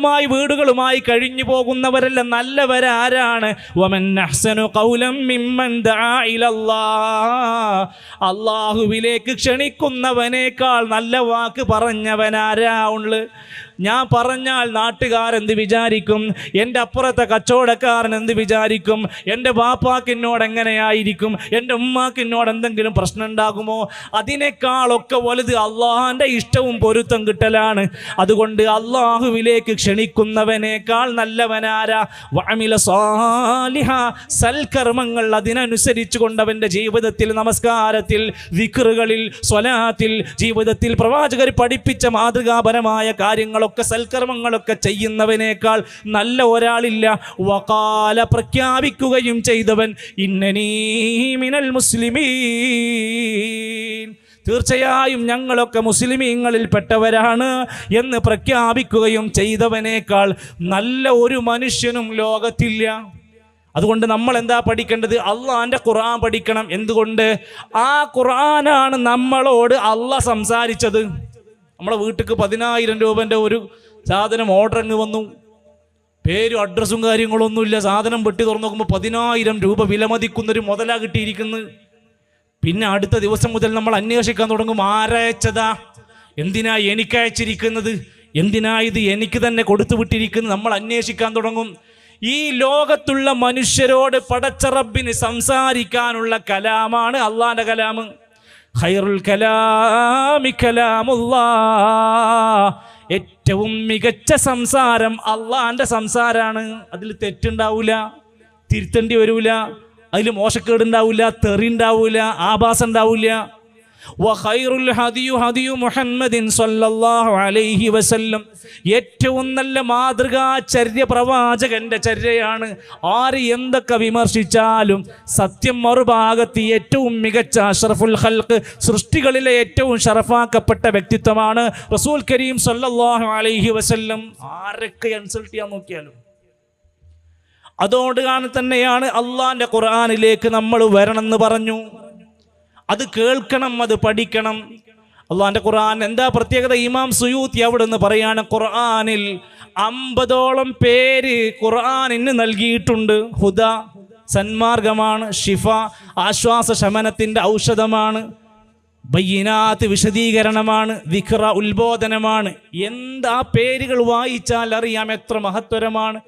മായി വീടുകളുമായി കഴിഞ്ഞു പോകുന്നവരല്ല നല്ലവരാരാണ് അള്ളാഹുവിലേക്ക് ക്ഷണിക്കുന്നവനേക്കാൾ നല്ല വാക്ക് പറഞ്ഞവനാരാ ഉള്ളു? ഞാൻ പറഞ്ഞാൽ നാട്ടുകാരെന്ത് വിചാരിക്കും? എന്റെ അപ്പുറത്തെ കച്ചവടക്കാരൻ എന്ത് വിചാരിക്കും? എന്റെ ബാപ്പാക്കിന്നോട് എങ്ങനെയായിരിക്കും? എന്റെ ഉമ്മാക്കിന്നോട് എന്തെങ്കിലും പ്രശ്നം ഉണ്ടാകുമോ? അതിനേക്കാളൊക്കെ വലുത് അള്ളാഹാന്റെ ഇഷ്ടവും പൊരുത്തം കിട്ടലാണ്. അതുകൊണ്ട് അള്ളാഹുവിലേക്ക് ക്ഷണിക്കുന്നവനേക്കാൾ നല്ലവനാരാ? വഅമില സാലിഹ. സൽക്കർമ്മങ്ങൾ അതിനനുസരിച്ച് കൊണ്ടവന്റെ ജീവിതത്തിൽ നമസ്കാരത്തിൽ വിക്റുകളിൽ സ്വലാത്തിൽ ജീവിതത്തിൽ പ്രവാചകർ പഠിപ്പിച്ച മാതൃകാപരമായ കാര്യങ്ങളൊക്കെ സൽക്കർമ്മങ്ങളൊക്കെ ചെയ്യുന്നവനേക്കാൾ നല്ല ഒരാളില്ല. വകാല പ്രഖ്യാപിക്കുകയും ചെയ്തവൻ ഇന്നനീ മിനൽ മുസ്ലിമീൻ. തീർച്ചയായും ഞങ്ങളൊക്കെ മുസ്ലിമീങ്ങളിൽ പെട്ടവരാണ് എന്ന് പ്രഖ്യാപിക്കുകയും ചെയ്തവനേക്കാൾ നല്ല ഒരു മനുഷ്യനും ലോകത്തില്ല. അതുകൊണ്ട് നമ്മൾ എന്താ പഠിക്കേണ്ടത്? അള്ളാന്റെ ഖുർആൻ പഠിക്കണം. എന്തുകൊണ്ട്? ആ ഖുർആനാണ് നമ്മളോട് അള്ള സംസാരിച്ചത്. നമ്മളെ വീട്ടിലേക്ക് പതിനായിരം രൂപന്റെ ഒരു സാധനം ഓർഡർ അങ്ങ് വന്നു. പേരും അഡ്രസ്സും കാര്യങ്ങളൊന്നുമില്ല സാധനം വെട്ടി തുറന്നു നോക്കുമ്പോൾ പതിനായിരം രൂപ വിലമതിക്കുന്നൊരു മുതലാ കിട്ടിയിരിക്കുന്നു. പിന്നെ അടുത്ത ദിവസം മുതൽ നമ്മൾ അന്വേഷിക്കാൻ തുടങ്ങും ആരയച്ചതാ? എന്തിനാ എനിക്കയച്ചിരിക്കുന്നത് എന്തിനാ ഇത് എനിക്ക് തന്നെ കൊടുത്തു വിട്ടിരിക്കുന്നത് നമ്മൾ അന്വേഷിക്കാൻ തുടങ്ങും. ഈ ലോകത്തുള്ള മനുഷ്യരോട് പടച്ചറബിന് സംസാരിക്കാനുള്ള കലാമാണ് അള്ളാന്റെ കലാമ്. ഖൈറുൽ കലാമി കലാമുല്ലാ ഏറ്റവും മികച്ച സംസാരം അള്ളാന്റെ സംസാരാണ്. അതിൽ തെറ്റുണ്ടാവൂല തിരുത്തേണ്ടി വരൂല അതിൽ മോശക്കേടുണ്ടാവില്ല തെറി ഉണ്ടാവില്ല ആഭാസം ഉണ്ടാവില്ല വഖൈറുൽ ഹദിയു ഹദിയു മുഹമ്മദിൻ സല്ലല്ലാഹു അലൈഹി വസല്ലം. ഏറ്റവും നല്ല മാതൃകാ ചര്യ പ്രവാചകന്റെ ചര്യയാണ്. ആര് എന്തൊക്കെ വിമർശിച്ചാലും സത്യം മറുഭാഗത്ത് ഏറ്റവും മികച്ച അഷറഫുൽ ഹൽക്ക് സൃഷ്ടികളിലെ ഏറ്റവും ഷറഫാക്കപ്പെട്ട വ്യക്തിത്വമാണ് റസൂൽ കരീം സല്ലല്ലാഹു അലൈഹി വസല്ലം. ആരൊക്കെ ഇൻസൾട്ട് ചെയ്യാൻ നോക്കിയാലും. അതോട് കാണി തന്നെയാണ് അള്ളാന്റെ ഖുർആാനിലേക്ക് നമ്മൾ വരണമെന്ന് പറഞ്ഞു. അത് കേൾക്കണം അത് പഠിക്കണം. അള്ളാഹാന്റെ ഖുർആൻ എന്താ പ്രത്യേകത? ഇമാം സുയൂത്തി അവിടെ നിന്ന് പറയാണ് ഖുർആനിൽ അമ്പതോളം പേര് ഖുർആനിന് നൽകിയിട്ടുണ്ട്. ഹുദ സന്മാർഗമാണ്. ഷിഫ ആശ്വാസ ശമനത്തിന്റെ ഔഷധമാണ്. ബയ്യനാത്ത് വിശദീകരണമാണ്. വിഖ്ര ഉത്ബോധനമാണ്. എന്താ പേരുകൾ വായിച്ചാൽ അറിയാം എത്ര മഹത്വരമാണ്.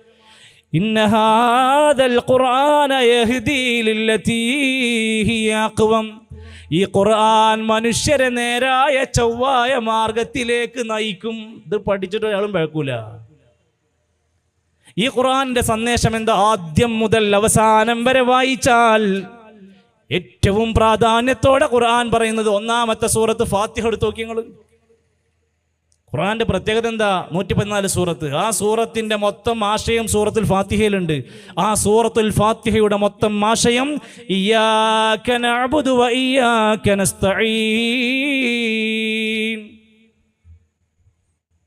ഇന്നഹാദൽ ഖുർആന യഹ്ദീ ഈ ഖുർആൻ മനുഷ്യരെ നേരായ ചൊവ്വായ മാർഗത്തിലേക്ക് നയിക്കും. ഇത് പഠിച്ചിട്ട് ഒരാളും പഴക്കൂല. ഈ ഖുർആന്റെ സന്ദേശം എന്താ? ആദ്യം മുതൽ അവസാനം വരെ വായിച്ചാൽ ഏറ്റവും പ്രാധാന്യത്തോടെ ഖുർആൻ പറയുന്നത് ഒന്നാമത്തെ സൂറത്ത് ഫാത്തിഹ എടുത്ത് നോക്കി ഖുറാന്റെ പ്രത്യേകത എന്താ? നൂറ്റി പതിനാല് സൂറത്ത്. ആ സൂറത്തിന്റെ മൊത്തം ആശയം സൂറത്തുൽ ഫാത്തിഹയിലുണ്ട്. ആ സൂറത്തുൽ ഫാത്തിഹയുടെ മൊത്തം ആശയം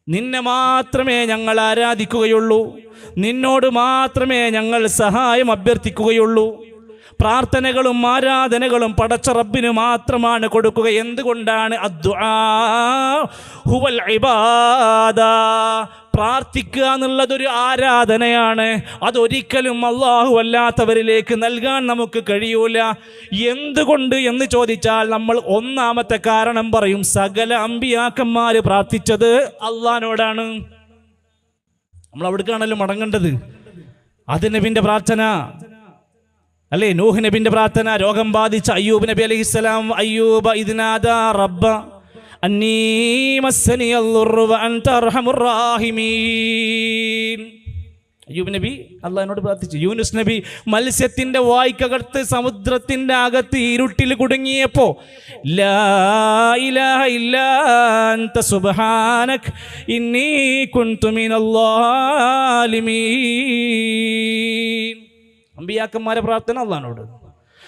നിന്നെ മാത്രമേ ഞങ്ങൾ ആരാധിക്കുകയുള്ളൂ. നിന്നോട് മാത്രമേ ഞങ്ങൾ സഹായം അഭ്യർത്ഥിക്കുകയുള്ളൂ. പ്രാർത്ഥനകളും ആരാധനകളും പടച്ച റബ്ബിന് മാത്രമാണ് കൊടുക്കുക. എന്തുകൊണ്ടാണ്? ഹുവൽ ഇബാദ. പ്രാർത്ഥിക്കുക എന്നുള്ളതൊരു ആരാധനയാണ്. അതൊരിക്കലും അള്ളാഹു അല്ലാത്തവരിലേക്ക് നൽകാൻ നമുക്ക് കഴിയൂല. എന്തുകൊണ്ട് എന്ന് ചോദിച്ചാൽ നമ്മൾ ഒന്നാമത്തെ കാരണം പറയും. സകല അമ്പിയാക്കന്മാർ പ്രാർത്ഥിച്ചത് അള്ളഹാനോടാണ്. നമ്മൾ അവിടേക്കാണല്ലോ മടങ്ങേണ്ടത്. അതിന് പിന്നെ പ്രാർത്ഥന. അല്ലേ? നൂഹ് നബിന്റെ പ്രാർത്ഥന രോഗം ബാധിച്ച അയ്യൂബ് നബി അലൈഹി സ്വലാം അയ്യൂബ ഇതിനാദ റബ്ബ അയ്യൂബ് നബി അള്ളഹാനോട് പ്രാർത്ഥിച്ചു. യൂനുസ് നബി മത്സ്യത്തിന്റെ വായ്ക്കകത്ത് സമുദ്രത്തിന്റെ അകത്ത് ഇരുട്ടിൽ കുടുങ്ങിയപ്പോ ഇന്നി അമ്പിയാക്കന്മാരെ പ്രാർത്ഥന അള്ളഹാനോട്.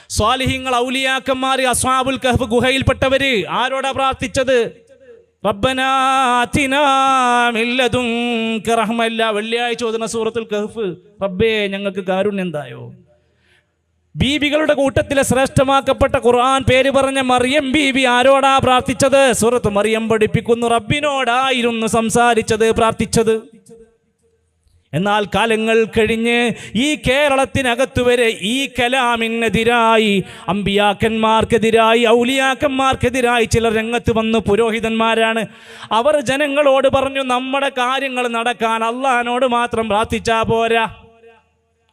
സ്വാലിഹിങ്ങൾ ഔലിയാക്കന്മാർ അസ്വാബുൽ കഹ്ഫ് ഗുഹയിൽപ്പെട്ടവര് ആരോടാ പ്രാർത്ഥിച്ചത്? റബ്ബനാ ആതിനാ മിൻ ലദുൻക റഹ്മ ഇല്ല വെള്ളിയാഴ്ച ഓതുന്ന സൂറത്തുൽ കഹ്ഫ്. റബ്ബേ ഞങ്ങൾക്ക് കാരുണ്യം എന്തായോ? ബീബികളുടെ കൂട്ടത്തിലെ ശ്രേഷ്ഠമാക്കപ്പെട്ട ഖുർആൻ പേര് പറഞ്ഞ മറിയം ബീബി ആരോടാ പ്രാർത്ഥിച്ചത്? സൂറത്ത് മറിയം പഠിപ്പിക്കുന്നു. റബ്ബിനോടായിരുന്നു സംസാരിച്ചത് പ്രാർത്ഥിച്ചത്. എന്നാൽ കാലങ്ങൾ കഴിഞ്ഞ് ഈ കേരളത്തിനകത്തു വരെ ഈ കലാമിനെതിരായി അമ്പിയാക്കന്മാർക്കെതിരായി ഔലിയാക്കന്മാർക്കെതിരായി ചിലർ രംഗത്ത് വന്ന് പുരോഹിതന്മാരാണ്. അവർ ജനങ്ങളോട് പറഞ്ഞു നമ്മുടെ കാര്യങ്ങൾ നടക്കാൻ അള്ളഹാനോട് മാത്രം പ്രാർത്ഥിച്ചാ പോരാ.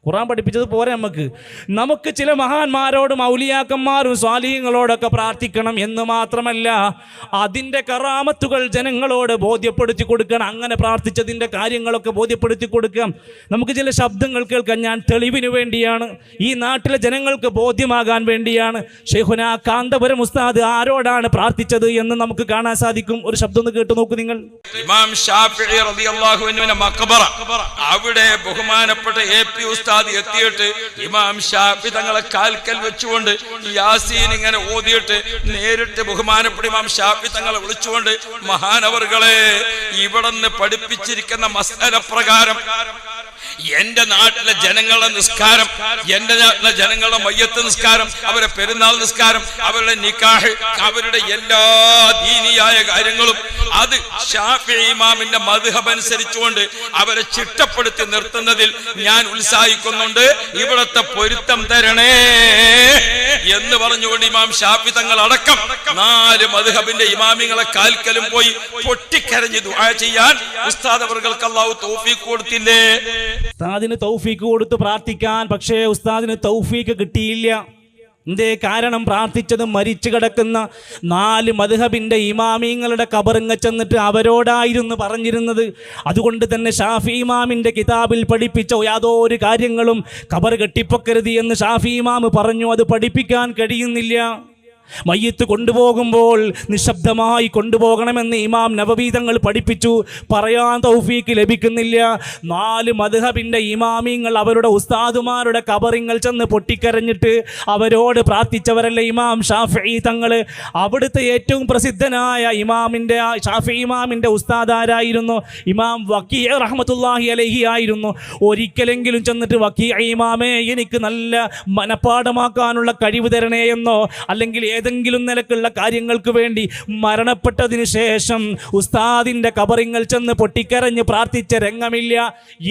ഖുറാൻ പഠിപ്പിച്ചത് പോരെ നമുക്ക്? നമുക്ക് ചില മഹാന്മാരോടും ഔലിയാക്കന്മാരും സ്വാലിഹ്യങ്ങളോടൊക്കെ പ്രാർത്ഥിക്കണം എന്ന് മാത്രമല്ല അതിന്റെ കറാമത്തുകൾ ജനങ്ങളോട് ബോധ്യപ്പെടുത്തി കൊടുക്കണം. അങ്ങനെ പ്രാർത്ഥിച്ചതിന്റെ കാര്യങ്ങളൊക്കെ ബോധ്യപ്പെടുത്തി കൊടുക്കാം. നമുക്ക് ചില ശബ്ദങ്ങൾ കേൾക്കാം. ഞാൻ തെളിവിന് വേണ്ടിയാണ്. ഈ നാട്ടിലെ ജനങ്ങൾക്ക് ബോധ്യമാകാൻ വേണ്ടിയാണ്. ഷെയ്ഖുന കാന്തപുരം ഉസ്താദ് ആരോടാണ് പ്രാർത്ഥിച്ചത് എന്ന് നമുക്ക് കാണാൻ സാധിക്കും. ഒരു ശബ്ദം ഒന്ന് കേട്ടു നോക്കൂ നിങ്ങൾ. ഇമാം അവിടെ ബഹുമാനപ്പെട്ട എ പി ഉസ്താദ് എത്തിയിട്ട് ഇമാം ഷാഫി തങ്ങളെ കാൽക്കൽ വെച്ചുകൊണ്ട് യാസീൻ ഇങ്ങനെ ഓതിയിട്ട് നേരിട്ട് ബഹുമാനപ്പെട്ട ഇമാം ഷാഫി തങ്ങളെ വിളിച്ചുകൊണ്ട് മഹാനവറുകളെ ഇവിടുന്ന് പഠിപ്പിച്ചിരിക്കുന്ന മസല പ്രകാരം എന്റെ നാട്ടിലെ ജനങ്ങളുടെ നിസ്കാരം എന്റെ നാട്ടിലെ ജനങ്ങളുടെ മയ്യത്ത് നിസ്കാരം അവരുടെ പെരുന്നാൾ നിസ്കാരം അവരുടെ നിക്കാഹ് അവരുടെ എല്ലാ ദീനിയായ കാര്യങ്ങളും അത് ഷാഫി ഇമാമിന്റെ മധുഹബ് അനുസരിച്ചുകൊണ്ട് അവരെ ചിട്ടപ്പെടുത്തി നിർത്തുന്നതിൽ ഞാൻ ഉത്സാഹിക്കുന്നുണ്ട് ഇവിടത്തെ പൊരുത്തം തരണേ എന്ന് പറഞ്ഞുകൊണ്ട് ഇമാം ഷാഫി തങ്ങൾ അടക്കം നാല് മധുഹബിന്റെ ഇമാമിങ്ങളെ കാൽക്കലും പോയി പൊട്ടിക്കരഞ്ഞു ദുആ ചെയ്യാൻ ഉസ്താദ് അവർക്ക് തൗഫീഖ് കൊടുത്തില്ലേ? ഉസ്താദിന് തൗഫീഖ് കൊടുത്ത് പ്രാർത്ഥിക്കാൻ പക്ഷേ ഉസ്താദിന് തൗഫീഖ് കിട്ടിയില്ല. എന്തേ കാരണം? പ്രാർത്ഥിച്ചത് മരിച്ചു കിടക്കുന്ന നാല് മധുഹബിന്റെ ഇമാമിങ്ങളുടെ കബറിങ്ങ ചെന്നിട്ട് അവരോടായിരുന്നു പറഞ്ഞിരുന്നത്. അതുകൊണ്ട് തന്നെ ഷാഫി ഇമാമിന്റെ കിതാബിൽ പഠിപ്പിച്ച യാതൊരു കാര്യങ്ങളും കബർ കെട്ടിപ്പൊക്കരുത് എന്ന് ഷാഫി ഇമാം പറഞ്ഞു. അത് പഠിപ്പിക്കാൻ കഴിയുന്നില്ല. മയ്യത്ത് കൊണ്ടുപോകുമ്പോൾ നിശബ്ദമായി കൊണ്ടുപോകണമെന്ന് ഇമാം നവവീതങ്ങൾ പഠിപ്പിച്ചു. പറയാൻ തൗഫീക്ക് ലഭിക്കുന്നില്ല. നാല് മധുഹബിന്റെ ഇമാമിങ്ങൾ അവരുടെ ഉസ്താദുമാരുടെ കബറിങ്ങൾ ചെന്ന് പൊട്ടിക്കരഞ്ഞിട്ട് അവരോട് പ്രാർത്ഥിച്ചവരല്ല ഇമാം ഷാഫി തങ്ങൾ അവിടുത്തെ ഏറ്റവും പ്രസിദ്ധനായ ഇമാമിന്റെ ഷാഫി ഇമാമിന്റെ ഉസ്താദ് ആരായിരുന്നു? ഇമാം വക്കീ റഹ്മത്തുല്ലാഹി അലഹി ആയിരുന്നു. ഒരിക്കലെങ്കിലും ചെന്നിട്ട് വക്കീ ഇമാമേ എനിക്ക് നല്ല മനപ്പാടമാക്കാനുള്ള കഴിവ് തരണേ എന്നോ അല്ലെങ്കിൽ ഏതെങ്കിലും നിലക്കുള്ള കാര്യങ്ങൾക്ക് വേണ്ടി മരണപ്പെട്ടതിന് ശേഷം ഉസ്താദിന്റെ കബറിങ്ങൾ ചെന്ന് പൊട്ടിക്കരഞ്ഞ് പ്രാർത്ഥിച്ച രംഗമില്ല.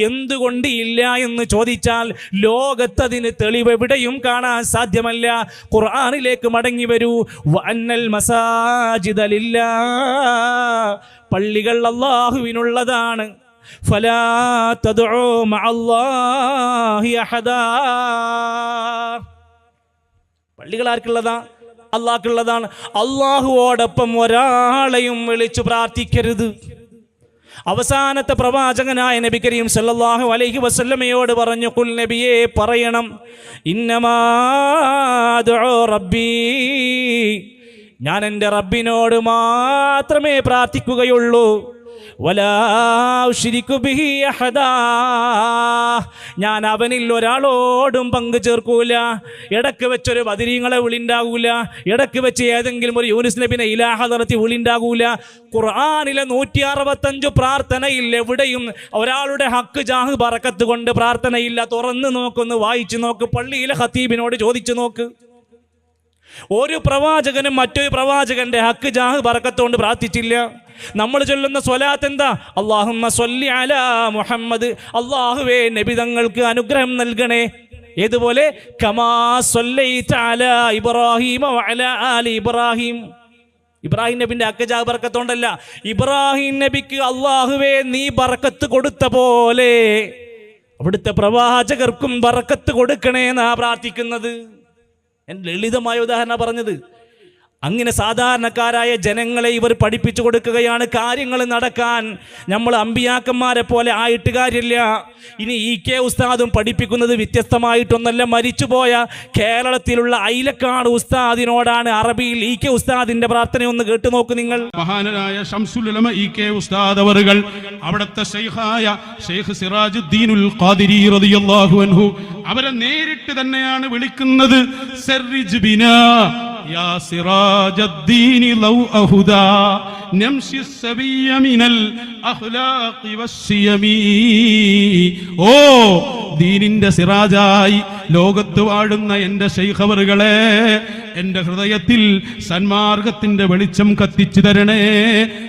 എന്തുകൊണ്ട് ഇല്ല എന്ന് ചോദിച്ചാൽ ലോകത്തതിന് തെളിവ് എവിടെയും കാണാൻ സാധ്യമല്ല. ഖുർആാനിലേക്ക് മടങ്ങി വരൂ. വന്നൽ മസാജിദലില്ല പള്ളികൾ അള്ളാഹുവിനുള്ളതാണ് ഫലാ പള്ളികൾ ആർക്കുള്ളതാ? അള്ളാഹ്ക്കുള്ളതാണ്. അള്ളാഹുവോടൊപ്പം ഒരാളെയും വിളിച്ചു പ്രാർത്ഥിക്കരുത്. അവസാനത്തെ പ്രവാചകനായ നബി കരീം സല്ലല്ലാഹു അലൈഹി വസല്ലമയോട് പറഞ്ഞു കുൽ നബിയെ പറയണം റബ്ബി. ഞാൻ എന്റെ റബ്ബിനോട് മാത്രമേ പ്രാർത്ഥിക്കുകയുള്ളൂ. ഞാൻ അവനിൽ ഒരാളോടും പങ്കു ചേർക്കൂല. ഇടയ്ക്ക് വെച്ചൊരു ബദിരീങ്ങളെ വിളിണ്ടാകൂല ഇടയ്ക്ക് വെച്ച് ഏതെങ്കിലും ഒരു യൂനിസ് നബിനെ ഇലാഹ നടത്തി വിളിണ്ടാകൂല ഖുർആാനിലെ നൂറ്റി അറുപത്തഞ്ച് പ്രാർത്ഥനയിൽ എവിടെയും ഒരാളുടെ ഹക്ക് ജാഹ് പറക്കത്ത് കൊണ്ട് പ്രാർത്ഥനയില്ല. തുറന്ന് നോക്കൊന്ന് വായിച്ചു നോക്ക്. പള്ളിയിലെ ഹത്തീബിനോട് ചോദിച്ചു നോക്ക്. ഒരു പ്രവാചകനും മറ്റൊരു പ്രവാചകന്റെ ഹക്ക് ജാഹ് പറക്കത്തുകൊണ്ട് പ്രാർത്ഥിച്ചില്ല. നമ്മൾ ചൊല്ലുന്ന സ്വലാത്ത് എന്താ? അള്ളാഹുമ്മ സ്വല്ലി അലാ മുഹമ്മദ്. അള്ളാഹുവേ നബിതങ്ങൾക്ക് അനുഗ്രഹം നൽകണേ. ഏതുപോലെ? കമാ വഅലാ ആലി ഇബ്രാഹിം. ഇബ്രാഹിം നബിന്റെ അക്കജാ ബർക്കത്തോണ്ടല്ല. ഇബ്രാഹിം നബിക്ക് അള്ളാഹുവേ നീ ബർക്കത്ത് കൊടുത്ത പോലെ. അവിടുത്തെ പ്രവാചകർക്കും ബർക്കത്ത് കൊടുക്കണേ എന്നാ പ്രാർത്ഥിക്കുന്നത് ലളിതമായ ഉദാഹരണം പറഞ്ഞത്. അങ്ങനെ സാധാരണക്കാരായ ജനങ്ങളെ ഇവർ പഠിപ്പിച്ചു കൊടുക്കുകയാണ് കാര്യങ്ങൾ നടക്കാൻ. നമ്മൾ അമ്പിയാക്കന്മാരെ പോലെ ആയിട്ട് കാര്യമില്ല. ഇനി ഇ കെ ഉസ്താദും പഠിപ്പിക്കുന്നത് വ്യത്യസ്തമായിട്ടൊന്നല്ല മരിച്ചുപോയ കേരളത്തിലുള്ള ഐലക്കാട് ഉസ്താദിനോടാണ് അറബിയിൽ ഇ കെ ഉസ്താദിന്റെ പ്രാർത്ഥന ഒന്ന് കേട്ടു നോക്ക് നിങ്ങൾ. മഹാനായ ഉസ്താദ് അവറുകൾ അവിടുത്തെ സിറാജുദ്ദീനുൽ ഖാദിരി റളിയല്ലാഹു അൻഹു അവരെ നേരിട്ട് തന്നെയാണ് വിളിക്കുന്നത്. യാ ബിനാ سراج الدين لو أهدى نمشي السبي من الأخلاق والسيم أوه ദീനിന്റെ സിറാജായി ലോകത്ത് വാഴുന്ന എന്റെ ശൈഖവറുകളെ എന്റെ ഹൃദയത്തിൽ സന്മാർഗത്തിന്റെ വെളിച്ചം കത്തിച്ചു തരണേ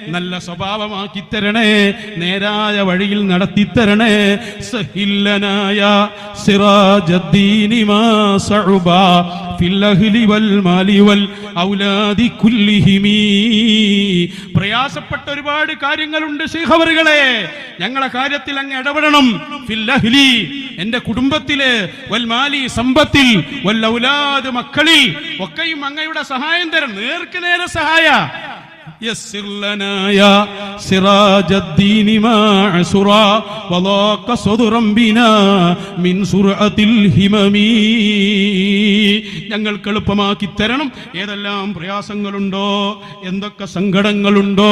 നല്ല സ്വഭാവമാക്കി തരണേ നേരായ വഴിയിൽ നടത്തി തരണേ. സഹില്ലനായ പ്രയാസപ്പെട്ട ഒരുപാട് കാര്യങ്ങളുണ്ട് ശൈഖവറുകളെ. ഞങ്ങളെ കാര്യത്തിൽ അങ്ങ് ഇടപെടണം. എന്റെ കുടുംബത്തിൽ വൽമാലി സമ്പത്തിൽ വൽ ഔലാദ് മക്കളിൽ ഒക്കെയും അങ്ങയുടെ സഹായം തരണം നേർക്ക് നേരെ സഹായ. يسر لنا يا سراج الدين ما عسرا وضاق صدرا بنا من سرعة الهمم ഞങ്ങൾക്ക് എളുപ്പമാക്കി തരണം ഏതെല്ലാം പ്രയാസങ്ങളുണ്ടോ എന്തൊക്കെ സങ്കടങ്ങളുണ്ടോ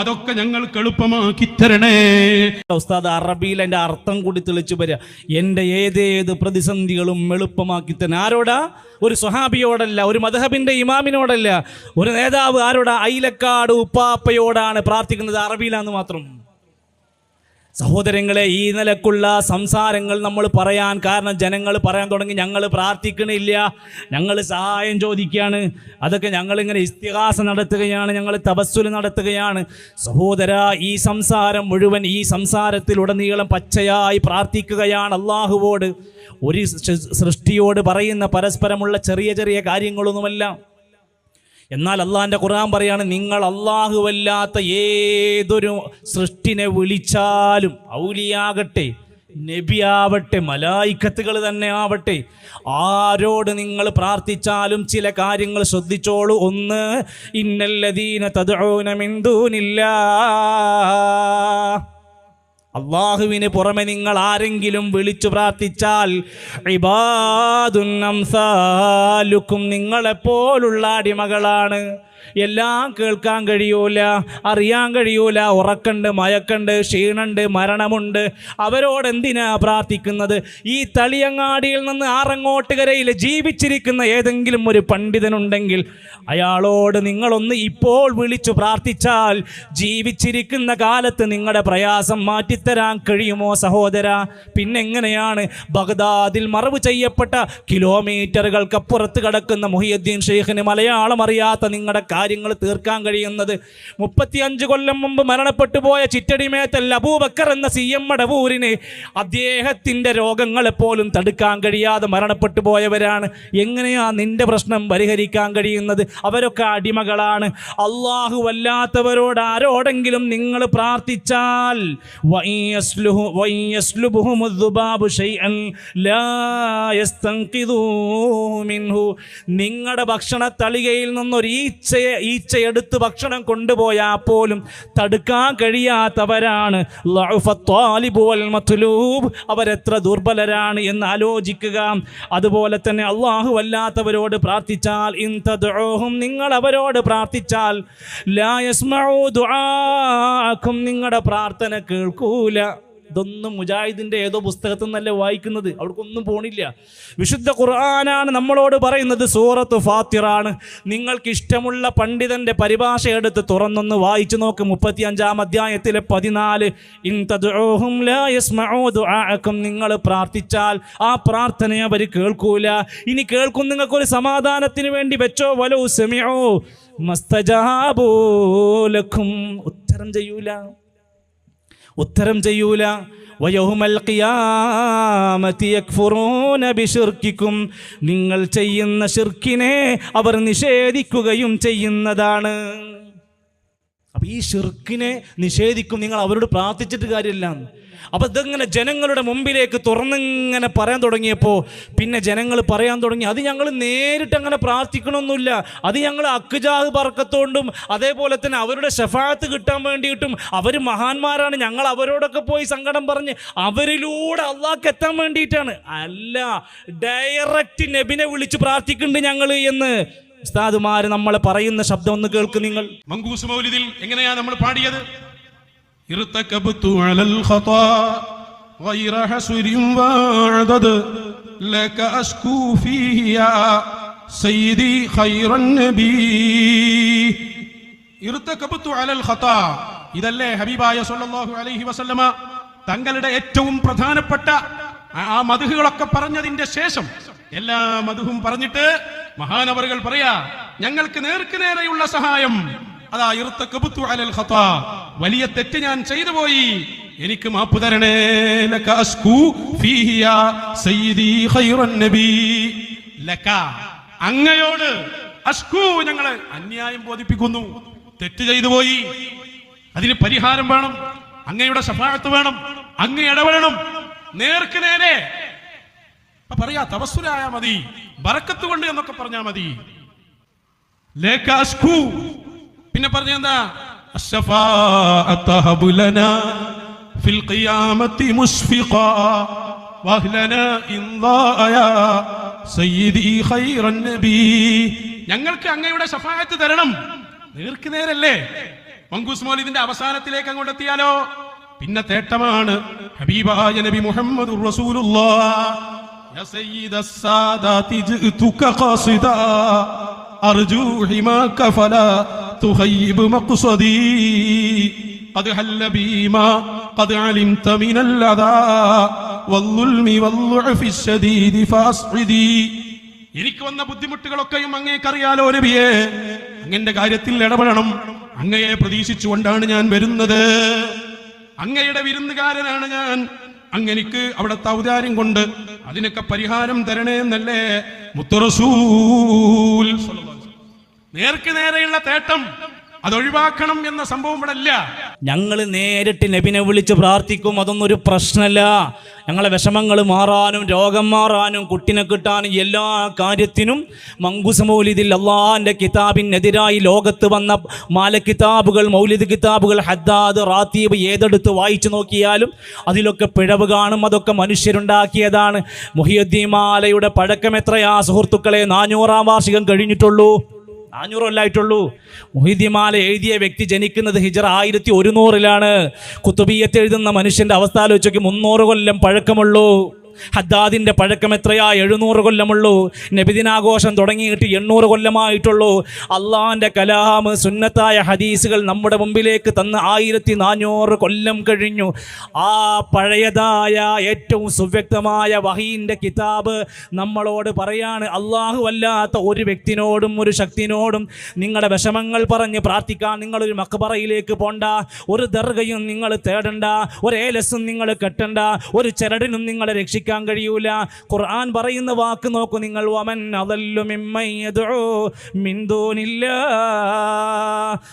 അതൊക്കെ ഞങ്ങൾക്ക് എളുപ്പമാക്കി തരണേ ഉസ്താദ് അറബിയിൽ എൻ്റെ അർത്ഥം കൂടി തെളിച്ചു വരിക എൻ്റെ ഏതേത് പ്രതിസന്ധികളും എളുപ്പമാക്കി തന്നെ ആരോടാ ഒരു സ്വഹാബിയോടല്ല ഒരു മധഹബിൻ്റെ ഇമാമിനോടല്ല ഒരു നേതാവ് ആരോടാ അയിലക്കാട് ഉപ്പാപ്പയോടാണ് പ്രാർത്ഥിക്കുന്നത് അറബിയിലാന്ന് മാത്രം. സഹോദരങ്ങളെ ഈ നിലക്കുള്ള സംസാരങ്ങൾ നമ്മൾ പറയാൻ കാരണം ജനങ്ങൾ പറയാൻ തുടങ്ങി ഞങ്ങൾ പ്രാർത്ഥിക്കണില്ല. ഞങ്ങൾ സഹായം ചോദിക്കുകയാണ്. അതൊക്കെ ഞങ്ങളിങ്ങനെ ഇസ്തിഹാസ നടത്തുകയാണ് ഞങ്ങൾ തപസ്സുൽ നടത്തുകയാണ്. സഹോദര ഈ സംസാരം മുഴുവൻ ഈ സംസാരത്തിലുടനീളം പച്ചയായി പ്രാർത്ഥിക്കുകയാണ് അള്ളാഹുവോട്. ഒരു സൃഷ്ടിയോട് പറയുന്ന പരസ്പരമുള്ള ചെറിയ ചെറിയ കാര്യങ്ങളൊന്നുമല്ല. എന്നാൽ അള്ളാഹിന്റെ ഖുർആൻ പറയാണ് നിങ്ങൾ അള്ളാഹുവല്ലാത്ത ഏതൊരു സൃഷ്ടിനെ വിളിച്ചാലും ഔലിയാകട്ടെ നബിയാവട്ടെ മലായിക്കത്തുകൾ തന്നെ ആവട്ടെ ആരോട് നിങ്ങൾ പ്രാർത്ഥിച്ചാലും ചില കാര്യങ്ങൾ ശ്രദ്ധിച്ചോളൂ. ഒന്ന് ഇന്നല്ലദീന തദ്ഊന മിൻ അള്ളാഹുവിന് പുറമെ നിങ്ങൾ ആരെങ്കിലും വിളിച്ചു പ്രാർത്ഥിച്ചാൽ ഇബാദുന്നം സാലുക്കും നിങ്ങളെപ്പോലുള്ള അടിമകളാണ്. എല്ലാം കേൾക്കാൻ കഴിയൂല അറിയാൻ കഴിയൂല. ഉറക്കുണ്ട് മയക്കുണ്ട് ക്ഷീണുണ്ട് മരണമുണ്ട്. അവരോട് എന്തിനാ പ്രാർത്ഥിക്കുന്നത്? ഈ തളിയങ്ങാടിയിൽ നിന്ന് ആറങ്ങോട്ടുകരയിൽ ജീവിച്ചിരിക്കുന്ന ഏതെങ്കിലും ഒരു പണ്ഡിതനുണ്ടെങ്കിൽ അയാളോട് നിങ്ങളൊന്ന് ഇപ്പോൾ വിളിച്ചു പ്രാർത്ഥിച്ചാൽ ജീവിച്ചിരിക്കുന്ന കാലത്ത് നിങ്ങളുടെ പ്രയാസം മാറ്റിത്തരാൻ കഴിയുമോ സഹോദര? പിന്നെങ്ങനെയാണ് ബഗ്ദാദിൽ മറവ് ചെയ്യപ്പെട്ട കിലോമീറ്ററുകൾക്കപ്പുറത്ത് കിടക്കുന്ന മുഹിയുദ്ദീൻ ഷെയ്ഖിന് മലയാളം അറിയാത്ത നിങ്ങളുടെ കാര്യങ്ങൾ തീർക്കാൻ കഴിയുന്നത്. മുപ്പത്തിയഞ്ച് കൊല്ലം മുമ്പ് മരണപ്പെട്ടു പോയ ചിറ്റടിമേത്തൽ അബൂബക്കർ എന്ന സി എം മടവൂരിന് അദ്ദേഹത്തിന്റെ രോഗങ്ങളെ പോലും തടുക്കാൻ കഴിയാതെ മരണപ്പെട്ടു പോയവരാണ്. എങ്ങനെയാ നിന്റെ പ്രശ്നം പരിഹരിക്കാൻ കഴിയുന്നത്? അവരൊക്കെ അടിമകളാണ്. അള്ളാഹു വല്ലാത്തവരോട് ആരോടെങ്കിലും നിങ്ങൾ പ്രാർത്ഥിച്ചാൽ. നിങ്ങളുടെ ഭക്ഷണ തളികയിൽ നിന്നൊരു ഈച്ചയെ ഈച്ചയെടുത്ത് ഭക്ഷണം കൊണ്ടുപോയാൽ പോലും തടുക്കാൻ കഴിയാത്തവരാണ്. അവരെത്ര ദുർബലരാണ് എന്ന് ആലോചിക്കുക. അതുപോലെ തന്നെ അള്ളാഹു അല്ലാത്തവരോട് പ്രാർത്ഥിച്ചാൽ ഇൻ നിങ്ങൾ അവരോട് പ്രാർത്ഥിച്ചാൽ ലാ യസ്മഉ ദുആക്കും. നിങ്ങളുടെ പ്രാർത്ഥന കേൾക്കൂല. ഇതൊന്നും മുജാഹിദിന്റെ ഏതോ പുസ്തകത്തിൽ നിന്നല്ലേ വായിക്കുന്നത്? അവർക്കൊന്നും പോണില്ല. വിശുദ്ധ ഖുർആനാണ് നമ്മളോട് പറയുന്നത് സൂറത്ത് ഫാത്തിറാണ്. നിങ്ങൾക്ക് ഇഷ്ടമുള്ള പണ്ഡിതന്റെ പരിഭാഷ എടുത്ത് തുറന്നൊന്ന് വായിച്ചു നോക്ക്. മുപ്പത്തി അഞ്ചാം അധ്യായത്തിലെ പതിനാല്. നിങ്ങൾ പ്രാർത്ഥിച്ചാൽ ആ പ്രാർത്ഥന അവർ കേൾക്കൂല. ഇനി കേൾക്കും നിങ്ങൾക്കൊരു സമാധാനത്തിന് വേണ്ടി വെച്ചോ? വലോ സെമിയോ മസ്തജാബൂലക്കും ഉത്തരം ചെയ്യൂല. ഉത്തരം ചെയ്യൂല. ബിശിർക്കിക്കും നിങ്ങൾ ചെയ്യുന്ന ഷിർക്കിനെ അവർ നിഷേധിക്കുകയും ചെയ്യുന്നതാണ്. അപ്പൊ ഈ ഷിർക്കിനെ നിഷേധിക്കും നിങ്ങൾ അവരോട് പ്രാർത്ഥിച്ചിട്ട് കാര്യമില്ല. അപ്പൊ ഇതിങ്ങനെ ജനങ്ങളുടെ മുമ്പിലേക്ക് തുറന്നിങ്ങനെ പറയാൻ തുടങ്ങിയപ്പോൾ പിന്നെ ജനങ്ങൾ പറയാൻ തുടങ്ങി അത് ഞങ്ങൾ നേരിട്ട് അങ്ങനെ പ്രാർത്ഥിക്കണമൊന്നുമില്ല അത് ഞങ്ങൾ അക്കുജാഹ് പറക്കത്തോണ്ടും അതേപോലെ തന്നെ അവരുടെ ഷഫാത്ത് കിട്ടാൻ വേണ്ടിയിട്ടും അവർ മഹാന്മാരാണ്. ഞങ്ങൾ അവരോടൊക്കെ പോയി സങ്കടം പറഞ്ഞ് അവരിലൂടെ അള്ളാഹ്ക്ക് എത്താൻ വേണ്ടിയിട്ടാണ്. അല്ല ഡയറക്റ്റ് നബിനെ വിളിച്ച് പ്രാർത്ഥിക്കുന്നുണ്ട് ഞങ്ങൾ എന്ന് ഉസ്താദുമാര് നമ്മളെ പറയുന്ന ശബ്ദം ഒന്ന് കേൾക്ക് നിങ്ങൾ. മങ്കൂസ് മൗലിദിൽ എങ്ങനെയാ നമ്മൾ പാടിയത്? ارتكبت على الخطا غير حسر وعدد لك أشكو فيه يا سيدي خير النبي ارتكبت على الخطا ഇതല്ലേ ഹബീബായ സല്ലല്ലാഹു അലൈഹി വസല്ലമ തങ്ങളുടെ ഏറ്റവും പ്രധാനപ്പെട്ട ആ- ആ മധുഹുകളൊക്കെ പറഞ്ഞതിന്റെ ശേഷം എല്ലാ മധുഹും പറഞ്ഞിട്ട് മഹാനവറുകൾ പറയാ ഞങ്ങൾക്ക് നേർക്ക് നേരെയുള്ള സഹായം അതാ അലൽ. വലിയ തെറ്റ് ഞാൻ ചെയ്തു പോയി. എനിക്ക് മാപ്പ് തരണേ സയ്യിദി ലക അങ്ങയോട് അസ്കു ഞങ്ങളെ അന്യായം ബോധിപ്പിക്കുന്നു. തെറ്റ് ചെയ്തു പോയി. അതിന് പരിഹാരം വേണം അങ്ങയുടെ സഫാഴത്ത് വേണം അങ്ങ് ഇടപെടണം. നേർക്ക് നേരെ. പറയാ തപസ്സുരായാ മതി. ബറക്കത്ത് കൊണ്ട് എന്നൊക്കെ പറഞ്ഞാ മതി. പിന്നെ പറഞ്ഞ എന്താ? ഞങ്ങൾക്ക് അങ്ങയുടെ സഫായത്ത് തരണം. നേർക്കുനേരല്ലേ മങ്കൂസ് മോലിദിന്റെ അവസാനത്തിലേക്ക് അങ്ങോട്ട് എത്തിയാലോ? പിന്നെ തേട്ടമാണ്. ഹബീബായ നബി മുഹമ്മദ് റസൂലുള്ള. سيد السادات جئتك قاصدا أرجو حماك فلا تخيب مقصدي قد حل بي ما قد علمت من الأذى والظلم والضعف الشديد فأصعدي എനിക്ക് വന്ന ബുദ്ധിമുട്ടുകളൊക്കെയും അങ്ങേക്കറിയാലോ നബിയെ അങ്ങന്റെ കാര്യത്തിൽ ഇടപെടണം അങ്ങയെ പ്രതീക്ഷിച്ചുകൊണ്ടാണ് ഞാൻ വരുന്നത് അങ്ങയുടെ വിരുന്നുകാരനാണ് ഞാൻ അങ്ങനിക്ക് അവിടുത്തെ ഔദാര്യം കൊണ്ട് അതിനൊക്കെ പരിഹാരം തരണേ എന്നല്ലേ മുത്തറസൂൽ നേർക്ക് നേരെയുള്ള തേട്ടം അതൊഴിവാക്കണം എന്ന സംഭവം ഇവിടെ ഇല്ല ഞങ്ങൾ നേരിട്ട് നബിനെ വിളിച്ച് പ്രാർത്ഥിക്കും അതൊന്നും ഒരു പ്രശ്നമല്ല ഞങ്ങളെ വിഷമങ്ങൾ മാറാനും രോഗം മാറാനും കുട്ടിനെ കിട്ടാനും എല്ലാ കാര്യത്തിനും മങ്കുസ് മൗലിദിൽ അള്ളാഹാന്റെ കിതാബിനെതിരായി ലോകത്ത് വന്ന മാല കിതാബുകൾ മൗലിദ് കിതാബുകൾ ഹദ്ദാദ് റാത്തീബ് ഏതെടുത്ത് വായിച്ചു നോക്കിയാലും അതിലൊക്കെ പിഴവ് കാണും. അതൊക്കെ മനുഷ്യരുണ്ടാക്കിയതാണ്. മുഹിയുദ്ദീൻ മാലയുടെ പഴക്കം എത്രയാ? സുഹൃത്തുക്കളെ നാനൂറാം വാർഷികം കഴിഞ്ഞിട്ടുള്ളൂ. നാനൂറ് കൊല്ലായിട്ടുള്ളൂ. മൊഹിദ്യമാല എഴുതിയ വ്യക്തി ജനിക്കുന്നത് ഹിജറ ആയിരത്തി ഒരുന്നൂറിലാണ്. കുത്തുബീയത്ത് എഴുതുന്ന മനുഷ്യന്റെ അവസ്ഥ ആലോചിച്ചു മുന്നൂറ് കൊല്ലം പഴക്കമുള്ളൂ. ഹദ്ദാദിന്റെ പഴക്കം എത്രയാ? എഴുന്നൂറ് കൊല്ലമുള്ളൂ. നബിദിനാഘോഷം തുടങ്ങിയിട്ട് എണ്ണൂറ് കൊല്ലമായിട്ടുള്ളൂ. അള്ളാഹിന്റെ കലാം സുന്നത്തായ ഹദീസുകൾ നമ്മുടെ മുമ്പിലേക്ക് തന്ന് ആയിരത്തി നാനൂറ് കൊല്ലം കഴിഞ്ഞു. ആ പഴയതായ ഏറ്റവും സുവ്യക്തമായ വഹീന്റെ കിതാബ് നമ്മളോട് പറയാണ് അള്ളാഹു അല്ലാത്ത ഒരു വ്യക്തിനോടും ഒരു ശക്തിനോടും നിങ്ങളുടെ വിഷമങ്ങൾ പറഞ്ഞ് പ്രാർത്ഥിക്കാൻ നിങ്ങളൊരു മക്കബറയിലേക്ക് പോണ്ട. ഒരു ദർഗയും നിങ്ങൾ തേടണ്ട. ഒരു ഏലസും നിങ്ങൾ കെട്ടണ്ട. ഒരു ചരടിനും നിങ്ങളെ രക്ഷിക്കാൻ കഴിയൂല. ഖുർആൻ പറയുന്ന വാക്ക് നോക്കൂ നിങ്ങൾ. വമൻ അതല്ലു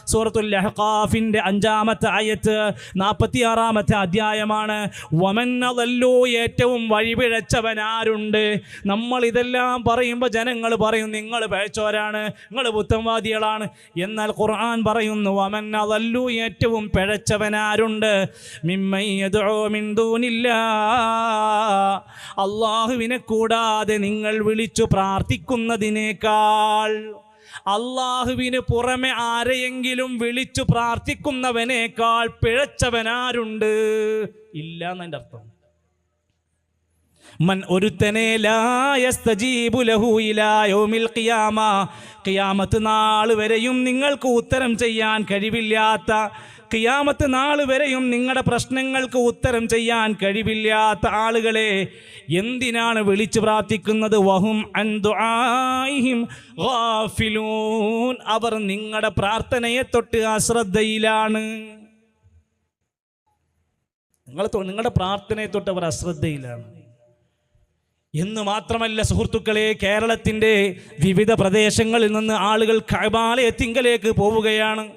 സൂറത്തുൽ അഹ്ഖാഫിന്റെ അഞ്ചാമത്തെ ആയത്ത് നാൽപ്പത്തിയാറാമത്തെ അധ്യായമാണ്. വമൻ അതല്ലു ഏറ്റവും വഴിപിഴച്ചവൻ ആരുണ്ട് നമ്മൾ ഇതെല്ലാം പറയുമ്പോൾ ജനങ്ങൾ പറയും നിങ്ങൾ പിഴച്ചവരാണ് നിങ്ങൾ പുത്തൻവാദികളാണ് എന്നാൽ ഖുർആൻ പറയുന്നു വമൻ അതല്ലു ഏറ്റവും പിഴച്ചവനാരുണ്ട്. മിൻ ദൂനില്ലാ. അള്ളാഹുവിനെ കൂടാതെ നിങ്ങൾ വിളിച്ചു പ്രാർത്ഥിക്കുന്നതിനേക്കാൾ അള്ളാഹുവിന് പുറമെ ആരെയെങ്കിലും വിളിച്ചു പ്രാർത്ഥിക്കുന്നവനേക്കാൾ പിഴച്ചവനാരുണ്ട്? ഇല്ല എന്നതിന്റെ അർത്ഥം. മൻ ഒരുത്തനെ ഖിയാമത്ത് നാൾ വരെയും നിങ്ങൾക്ക് ഉത്തരം ചെയ്യാൻ കഴിവില്ലാത്ത ഖിയാമത്ത് നാൾ വരെയും നിങ്ങളുടെ പ്രശ്നങ്ങൾക്ക് ഉത്തരം ചെയ്യാൻ കഴിവില്ലാത്ത ആളുകളെ എന്തിനാണ് വിളിച്ചു പ്രാർത്ഥിക്കുന്നത്? വഹും ഗാഫിലൂൻ. അവർ നിങ്ങളുടെ പ്രാർത്ഥനയെ തൊട്ട് അശ്രദ്ധയിലാണ്. നിങ്ങൾ നിങ്ങളുടെ പ്രാർത്ഥനയെ തൊട്ട് അവർ അശ്രദ്ധയിലാണ്. എന്ന് മാത്രമല്ല സുഹൃത്തുക്കളെ കേരളത്തിന്റെ വിവിധ പ്രദേശങ്ങളിൽ നിന്ന് ആളുകൾ കഴബാലയത്തിങ്കലേക്ക് പോവുകയാണ്.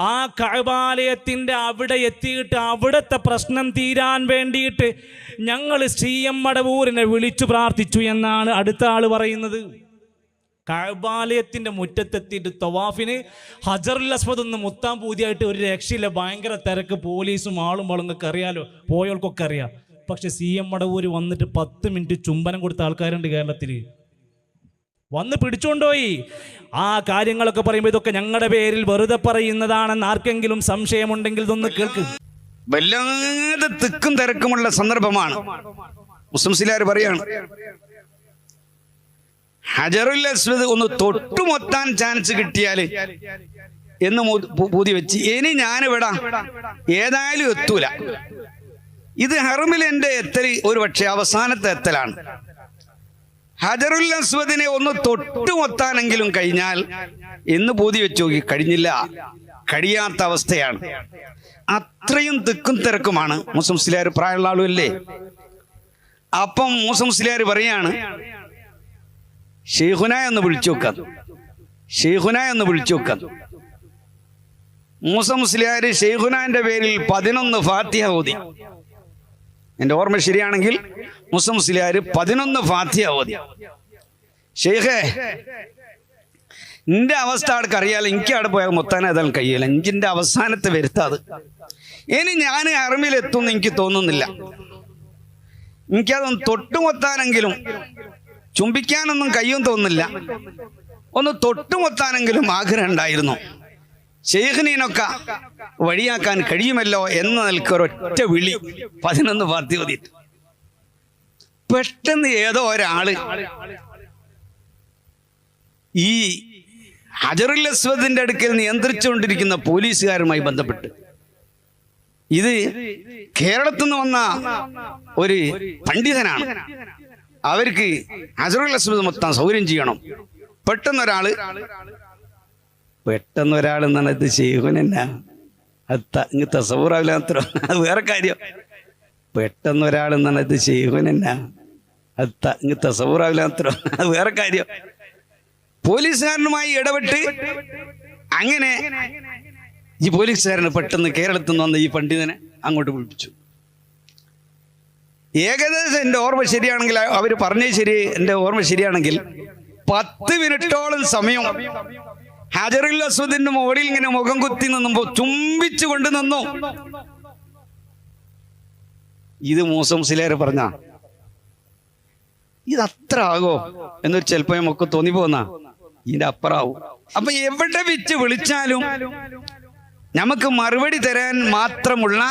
ആ കഴബാലയത്തിന്റെ അവിടെ എത്തിയിട്ട് അവിടുത്തെ പ്രശ്നം തീരാൻ വേണ്ടിയിട്ട് ഞങ്ങൾ സി എം മടവൂരിനെ വിളിച്ചു പ്രാർത്ഥിച്ചു എന്നാണ് അടുത്ത ആൾ പറയുന്നത്. കഴബാലയത്തിന്റെ മുറ്റത്തെത്തിയിട്ട് തവാഫിന് ഹജറുൽ അസ്മദ് ഒന്ന് മുത്താൻ പൂതിയായിട്ട് ഒരു രക്ഷയില്ല. ഭയങ്കര തിരക്ക്. പോലീസും ആളും വളങ്ങൾക്ക് അറിയാലോ. പോയവർക്കൊക്കെ അറിയാം. പക്ഷെ സി എം മടവൂര് വന്നിട്ട് പത്ത് മിനിറ്റ് ചുംബനം കൊടുത്ത ആൾക്കാരുണ്ട് കേരളത്തിൽ വന്ന് പിടിച്ചുകൊണ്ടുപോയി ആ കാര്യങ്ങളൊക്കെ പറയുമ്പോൾ ഇതൊക്കെ ഞങ്ങളുടെ പേരിൽ വെറുതെ പറയുന്നതാണെന്ന് ആർക്കെങ്കിലും സംശയമുണ്ടെങ്കിൽ ഇതൊന്ന് കേൾക്ക്. വല്ലാതെ തിക്കും തിരക്കുമുള്ള സന്ദർഭമാണ്. മുസ്ലിം സിലാർ പറയാണ് ഹജറുൽ അസ്വദ് ഒന്ന് തൊട്ടുമൊത്താൻ ചാൻസ് കിട്ടിയാൽ എന്ന് പൂതി വെച്ച്. ഇനി ഞാനിവിടാ. ഏതായാലും എത്തൂല. ഇത് ഹറമിൽ എന്റെ എത്തൽ ഒരു പക്ഷേ അവസാനത്തെ എത്തലാണ്. ഹജറുൽ അസ്വദിനെ ഒന്ന് തൊട്ടുമൊത്താനെങ്കിലും കഴിഞ്ഞാൽ എന്ന് പൂതി വെച്ച് നോക്കി കഴിഞ്ഞില്ല. കഴിയാത്ത അവസ്ഥയാണ്. അത്രയും തിക്കും തിരക്കുമാണ് മുസ്ലിംസിലാർ പ്രായമുള്ള ആളുമല്ലേ അപ്പം മുസ്ലിംസിലാർ പറയാണ് ഷെയ്ഖുന എന്ന് വിളിച്ചു നോക്കാം. ഷെയ്ഖുന എന്ന് വിളിച്ചു നോക്കാം. മൂസം ഷെയ്ഖുനാന്റെ പേരിൽ പതിനൊന്ന് ഫാത്തിഹ ഓതി. എന്റെ ഓർമ്മ ശരിയാണെങ്കിൽ മുസ്ലിം മുസ്ലിയാർ പതിനൊന്ന് ഫാത്തിയ ഓതി. ഷെയ്ഖേ നിന്റെ അവസ്ഥ ആൾക്ക് അറിയാലോ? എനിക്ക് അവിടെ പോയാൽ മൊത്താൻ ഏതായാലും കഴിയില്ല എനിക്കിന്റെ അവസാനത്തെ വരുത്താത് ഇനി ഞാൻ അറമിലെത്തുമെന്ന് എനിക്ക് തോന്നുന്നില്ല. എനിക്കതൊന്ന് തൊട്ടുമൊത്താനെങ്കിലും ചുംബിക്കാനൊന്നും കയ്യും തോന്നുന്നില്ല. ഒന്ന് തൊട്ടുമൊത്താനെങ്കിലും ആഗ്രഹം ഉണ്ടായിരുന്നു. ഷെയ്ഖിനീനൊക്കെ വഴിയാക്കാൻ കഴിയുമല്ലോ എന്ന നിൽക്കൊരൊറ്റ വിളി പതിനൊന്ന് പാർട്ടി ഓതിയിട്ട് പെട്ടെന്ന് ഏതോ ഒരാൾ ഈ ഹജറുൽ അസ്വദിന്റെ അടുക്കൽ നിയന്ത്രിച്ചുകൊണ്ടിരിക്കുന്ന പോലീസുകാരുമായി ബന്ധപ്പെട്ട്. ഇത് കേരളത്തിൽ നിന്ന് വന്ന ഒരു പണ്ഡിതനാണ്. അവർക്ക് ഹജറുൽ അസ്വദ് മൊത്തം സൗകര്യം ചെയ്യണം. പെട്ടെന്നൊരാൾ പെട്ടെന്നൊരാൾ എന്നാണ് ഇത് ചെയ്യുവനെന്നാ അത് ഇങ്ങ് തസവൂറാവില്ല അത്ര. അത് വേറെ കാര്യം. പെട്ടെന്ന് ഒരാൾ എന്നാണ് ഇത് ചെയ്യുവനെന്നാ അത് ഇങ്ങ് തസവൂറാവില്ല അത്ര. അത് വേറെ കാര്യം. പോലീസുകാരനുമായി ഇടപെട്ട് അങ്ങനെ ഈ പോലീസുകാരന് പെട്ടെന്ന് കേരളത്തിൽ നിന്ന് വന്ന ഈ പണ്ഡിതനെ അങ്ങോട്ട് വിളിപ്പിച്ചു. ഏകദേശം എന്റെ ഓർമ്മ ശരിയാണെങ്കിൽ അവർ പറഞ്ഞത് ശരി എന്റെ ഓർമ്മ ശരിയാണെങ്കിൽ പത്ത് മിനിറ്റോളം സമയം ഹാജറുൽ അസ്വദിന്റെ മുകളിൽ ഇങ്ങനെ മുഖം കുത്തി നിന്നുമ്പോ ചുംബിച്ചു കൊണ്ട് നിന്നു. ഇത് മൂസ പറഞ്ഞ ഇത് അത്ര ആകോ? എന്നൊരു ചിലപ്പോ നമുക്ക് തോന്നിപ്പോന്ന ഇതിന്റെ അപ്പുറാവും. അപ്പൊ എവിടെ വെച്ച് വിളിച്ചാലും നമുക്ക് മറുപടി തരാൻ മാത്രമുള്ള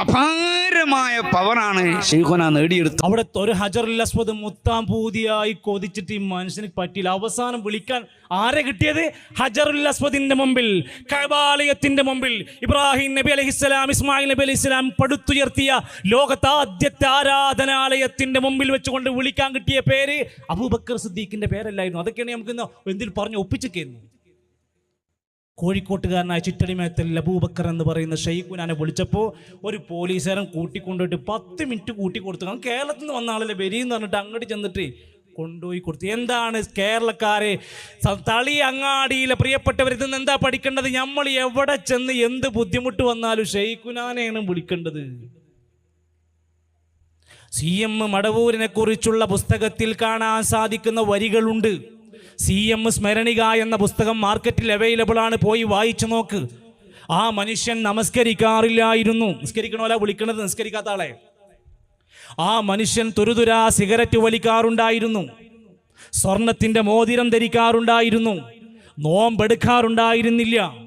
അപാരമായ പവറാണ് ഷെയ്ഖുന നേടിയെടുത്തത്. അവിടെ ഒരു ഹജറുൽ അസ്വദ് മുത്താൻ പൂതിയായി കൊതിച്ചിട്ട് ഈ മനുഷ്യന് പറ്റിയില്ല. അവസാനം വിളിക്കാൻ ആരെ കിട്ടിയത്? ഹജറുൽ അസ്വദിന്റെ മുമ്പിൽ കബാലയത്തിന്റെ മുമ്പിൽ. ഇബ്രാഹിം നബി അലഹിസ്സലാം ഇസ്മായിൽ നബി അലഹിസ്സലാം പടുത്തുയർത്തിയ ലോകത്തെ ആദ്യത്തെ ആരാധനാലയത്തിന്റെ മുമ്പിൽ വെച്ചുകൊണ്ട് വിളിക്കാൻ കിട്ടിയ പേര് അബൂബക്കർ സിദ്ദീഖിന്റെ പേരല്ലായിരുന്നു. അതൊക്കെയാണ് നമുക്ക് എന്തിൽ പറഞ്ഞ് ഒപ്പിച്ചേക്കുന്നു കോഴിക്കോട്ടുകാരനായ ചിറ്റടിമേത്തൽ ലബൂബക്കർ എന്ന് പറയുന്ന ഷെയ്ഖുനാനെ വിളിച്ചപ്പോൾ ഒരു പോലീസുകാരൻ കൂട്ടിക്കൊണ്ടുപോയിട്ട് പത്ത് മിനിറ്റ് കൂട്ടി കൊടുത്തു കാരണം കേരളത്തിൽ നിന്ന് വന്ന ആളല്ലേ വരിയെന്ന് പറഞ്ഞിട്ട് അങ്ങോട്ട് ചെന്നിട്ട് കൊണ്ടുപോയി കൊടുത്തു. എന്താണ് കേരളക്കാരെ തളി അങ്ങാടിയിലെ പ്രിയപ്പെട്ടവർ ഇതിൽ നിന്ന് എന്താ പഠിക്കേണ്ടത്? നമ്മൾ എവിടെ ചെന്ന് എന്ത് ബുദ്ധിമുട്ട് വന്നാലും ഷെയ്ഖുനാനെയാണ് വിളിക്കേണ്ടത്. സി എം മടവൂരിനെ കുറിച്ചുള്ള പുസ്തകത്തിൽ കാണാൻ സാധിക്കുന്ന വരികളുണ്ട്. സി എം സ്മരണിക എന്ന പുസ്തകം മാർക്കറ്റിൽ അവൈലബിൾ ആണ്. പോയി വായിച്ചു നോക്ക്. ആ മനുഷ്യൻ നമസ്കരിക്കാറില്ലായിരുന്നു. നിസ്കരിക്കണോല വിളിക്കണത് നിസ്കരിക്കാത്ത ആളെ. ആ മനുഷ്യൻ തുരുതുരാ സിഗരറ്റ് വലിക്കാറുണ്ടായിരുന്നു. സ്വർണത്തിന്റെ മോതിരം ധരിക്കാറുണ്ടായിരുന്നു. നോമ്പെടുക്കാറുണ്ടായിരുന്നില്ല.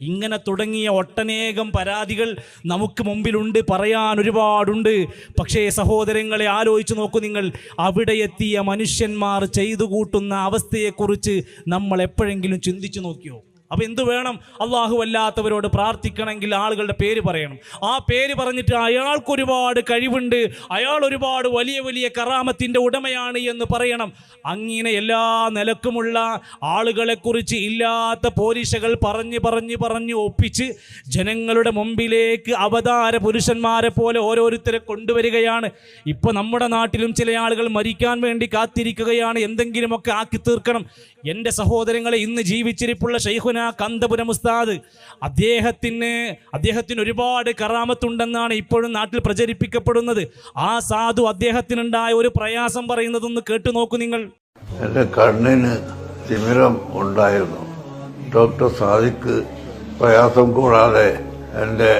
ഇങ്ങനെ തുടങ്ങിയ ഒട്ടനേകം പരാതികൾ നമുക്ക് മുമ്പിലുണ്ട് പറയാൻ ഒരുപാടുണ്ട്. പക്ഷേ സഹോദരങ്ങളെ ആലോചിച്ച് നോക്കൂ നിങ്ങൾ. അവിടെ എത്തിയ മനുഷ്യന്മാർ ചെയ്തു കൂട്ടുന്ന അവസ്ഥയെക്കുറിച്ച് നമ്മൾ എപ്പോഴെങ്കിലും ചിന്തിച്ചു നോക്കിയോ? അപ്പൊ എന്ത് വേണം? അള്ളാഹു അല്ലാത്തവരോട് പ്രാർത്ഥിക്കണമെങ്കിൽ ആളുകളുടെ പേര് പറയണം. ആ പേര് പറഞ്ഞിട്ട് അയാൾക്ക് ഒരുപാട് കഴിവുണ്ട്. അയാൾ ഒരുപാട് വലിയ വലിയ കറാമത്തിന്റെ ഉടമയാണ് എന്ന് പറയണം. അങ്ങനെ എല്ലാ നിലക്കുമുള്ള ആളുകളെക്കുറിച്ച് ഇല്ലാത്ത പോലീശകൾ പറഞ്ഞ് പറഞ്ഞ് പറഞ്ഞ് ഒപ്പിച്ച് ജനങ്ങളുടെ മുമ്പിലേക്ക് അവതാര പുരുഷന്മാരെ പോലെ ഓരോരുത്തരെ കൊണ്ടുവരികയാണ്. ഇപ്പൊ നമ്മുടെ നാട്ടിലും ചില ആളുകൾ മരിക്കാൻ വേണ്ടി കാത്തിരിക്കുകയാണ്. എന്തെങ്കിലുമൊക്കെ ആക്കി തീർക്കണം. എന്റെ സഹോദരങ്ങളെ ഇന്ന് ജീവിച്ചിരിപ്പുള്ള ഷെയ്ഖുന കന്തപുരം ഉസ്താദ്. അദ്ദേഹത്തിന് അദ്ദേഹത്തിന് ഒരുപാട് കറാമത്തുണ്ടെന്നാണ് ഇപ്പോഴും നാട്ടിൽ പ്രചരിപ്പിക്കപ്പെടുന്നത്. ആ സാധു അദ്ദേഹത്തിനുണ്ടായ ഒരു പ്രയാസം പറയുന്നതൊന്ന് കേട്ടു നോക്കൂ നിങ്ങൾ. എന്റെ കണ്ണിന് തിമിരം ഉണ്ടായിരുന്നു. ഡോക്ടർ സാദിക്ക് പ്രയാസം കൂടാതെ എന്റെ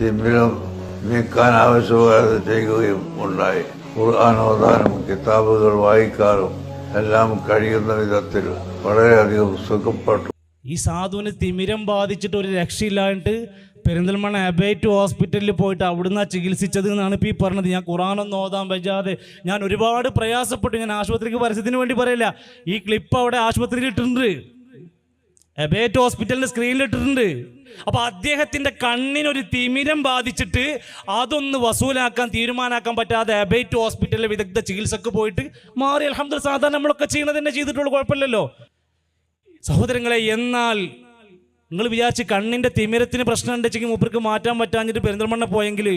തിമിരം നീക്കാൻ ആവശ്യമായത് ചെയ്യുകയും ഉണ്ടായി. ഖുർആാനോദാനം കിതാബുകൾ വായിക്കാനും എല്ലാം കഴിയുന്ന വിധത്തിൽ വളരെയധികം സുഖപ്പെട്ടു. ഈ സാധുവിന് തിമിരം ബാധിച്ചിട്ട് ഒരു രക്ഷയില്ലായിട്ട് പെരിന്തൽമണ്ണ അബേറ്റ് ഹോസ്പിറ്റലിൽ പോയിട്ട് അവിടുന്ന് ചികിത്സിച്ചത് എന്നാണ് ഇപ്പോൾ ഈ പറഞ്ഞത്. ഞാൻ ഖുറാനൊന്നും ഓതാൻ പറ്റാതെ ഞാൻ ഒരുപാട് പ്രയാസപ്പെട്ടു. ഞാൻ ആശുപത്രിക്ക് പരസ്യത്തിന് വേണ്ടി പറയില്ല. ഈ ക്ലിപ്പ് അവിടെ ആശുപത്രിയിൽ ഇട്ടിട്ടുണ്ട്. അബേറ്റ് ഹോസ്പിറ്റലിന്റെ സ്ക്രീനിൽ ഇട്ടിട്ടുണ്ട്. അപ്പൊ അദ്ദേഹത്തിന്റെ കണ്ണിനൊരു തിമിരം ബാധിച്ചിട്ട് അതൊന്ന് വസൂലാക്കാൻ തീരുമാനാക്കാൻ പറ്റാതെ അബേറ്റ് ഹോസ്പിറ്റലിലെ വിദഗ്ധ ചികിത്സക്ക് പോയിട്ട് മാറി. അലഹമ്മദ് സാധാരണ നമ്മളൊക്കെ ചെയ്യണത് തന്നെ ചെയ്തിട്ടുള്ളൂ. കുഴപ്പമില്ലല്ലോ. സഹോദരങ്ങളെ എന്നാൽ നിങ്ങൾ വിചാരിച്ച് കണ്ണിന്റെ തിമിരത്തിന് പ്രശ്നം ഉണ്ടെങ്കിൽ മൂപ്പർക്ക് മാറ്റാൻ പറ്റാഞ്ഞിട്ട് പെരിന്തൽമണ്ണ പോയെങ്കിൽ